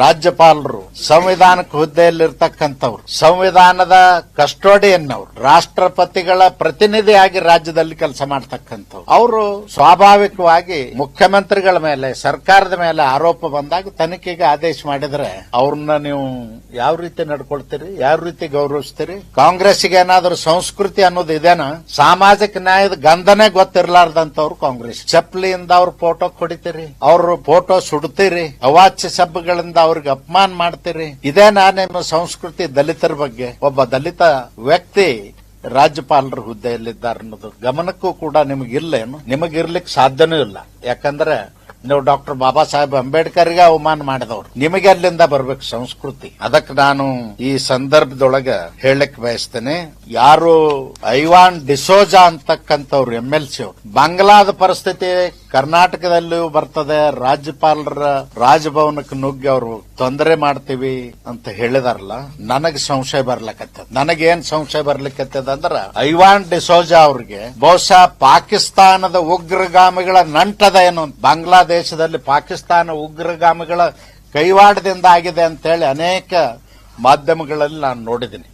ರಾಜ್ಯಪಾಲರು, ಸಂವಿಧಾನಕ್ಕೆ ಹುದ್ದೆಯಲ್ಲಿರ್ತಕ್ಕಂಥವ್ರು, ಸಂವಿಧಾನದ ಕಸ್ಟೋಡಿಯನ್ ಅವರು ರಾಷ್ಟ್ರಪತಿಗಳ ಪ್ರತಿನಿಧಿಯಾಗಿ ರಾಜ್ಯದಲ್ಲಿ ಕೆಲಸ ಮಾಡ್ತಕ್ಕಂಥವ್ರು. ಅವರು ಸ್ವಾಭಾವಿಕವಾಗಿ ಮುಖ್ಯಮಂತ್ರಿಗಳ ಮೇಲೆ, ಸರ್ಕಾರದ ಮೇಲೆ ಆರೋಪ ಬಂದಾಗ ತನಿಖೆಗೆ ಆದೇಶ ಮಾಡಿದ್ರೆ ಅವ್ರನ್ನ ನೀವು ಯಾವ ರೀತಿ ನಡ್ಕೊಳ್ತೀರಿ, ಯಾವ ರೀತಿ ಗೌರವಿಸ್ತೀರಿ? ಕಾಂಗ್ರೆಸ್ಗೆ ಏನಾದರೂ ಸಂಸ್ಕೃತಿ ಅನ್ನೋದು ಇದೇನಾ? ಸಾಮಾಜಿಕ ನ್ಯಾಯದ ಗಂಧನೆ ಗೊತ್ತಿರಲಾರ್ದಂತವ್ರು ಕಾಂಗ್ರೆಸ್. ಚಪ್ಪಲಿಯಿಂದ ಅವ್ರ ಫೋಟೋ ಕೊಡಿತೀರಿ, ಅವ್ರ ಫೋಟೋ ಸುಡ್ತೀರಿ, ಅವಾಚ್ಯ ಶಬ್ದಗಳಿಂದ ಅವ್ರಿಗೆ ಅಪಮಾನ ಮಾಡ್ತೀರಿ? ಇದೇ ನಿಮ್ಮ ಸಂಸ್ಕೃತಿ ದಲಿತರ ಬಗ್ಗೆ. ಒಬ್ಬ ದಲಿತ ವ್ಯಕ್ತಿ ರಾಜ್ಯಪಾಲರ ಹುದ್ದೆಯಲ್ಲಿದ್ದಾರೆ ಅನ್ನೋದು ಗಮನಕ್ಕೂ ಕೂಡ ನಿಮಗಿಲ್ಲೇನು? ನಿಮಗಿರ್ಲಿಕ್ಕೆ ಸಾಧ್ಯನೂ ಇಲ್ಲ. ಯಾಕಂದ್ರೆ ನೀವು ಡಾಕ್ಟರ್ ಬಾಬಾ ಸಾಹೇಬ್ ಅಂಬೇಡ್ಕರ್ಗೆ ಅವಮಾನ ಮಾಡಿದವ್ರು. ನಿಮಗೆ ಅಲ್ಲಿಂದ ಬರ್ಬೇಕು ಸಂಸ್ಕೃತಿ. ಅದಕ್ಕೆ ನಾನು ಈ ಸಂದರ್ಭದೊಳಗ ಹೇಳಕ್ ಬಯಸ್ತೇನೆ, ಯಾರು ಐವಾನ್ ಡಿಸೋಜಾ ಅಂತಕ್ಕಂಥವ್ರು ಎಂ ಎಲ್ ಸಿ ಅವರು, ಬಾಂಗ್ಲಾದ ಪರಿಸ್ಥಿತಿ ಕರ್ನಾಟಕದಲ್ಲೂ ಬರ್ತದೆ, ರಾಜ್ಯಪಾಲರ ರಾಜಭವನಕ್ಕೆ ನುಗ್ಗಿ ಅವರು ತೊಂದರೆ ಮಾಡ್ತೀವಿ ಅಂತ ಹೇಳಿದಾರಲ್ಲ, ನನಗೆ ಸಂಶಯ ಬರ್ಲಕತ್ತದ. ನನಗೇನ್ ಸಂಶಯ ಬರ್ಲಿಕ್ಕತ್ತದ ಅಂದ್ರ, ಐವಾನ್ ಡಿಸೋಜಾ ಅವ್ರಿಗೆ ಬಹುಶಃ ಪಾಕಿಸ್ತಾನದ ಉಗ್ರಗಾಮಿಗಳ ನಂಟದ ಏನು? ಬಾಂಗ್ಲಾದೇಶದಲ್ಲಿ ಪಾಕಿಸ್ತಾನ ಉಗ್ರಗಾಮಿಗಳ ಕೈವಾಡದಿಂದ ಆಗಿದೆ ಅಂತೇಳಿ ಅನೇಕ ಮಾಧ್ಯಮಗಳಲ್ಲಿ ನಾನು ನೋಡಿದ್ದೀನಿ.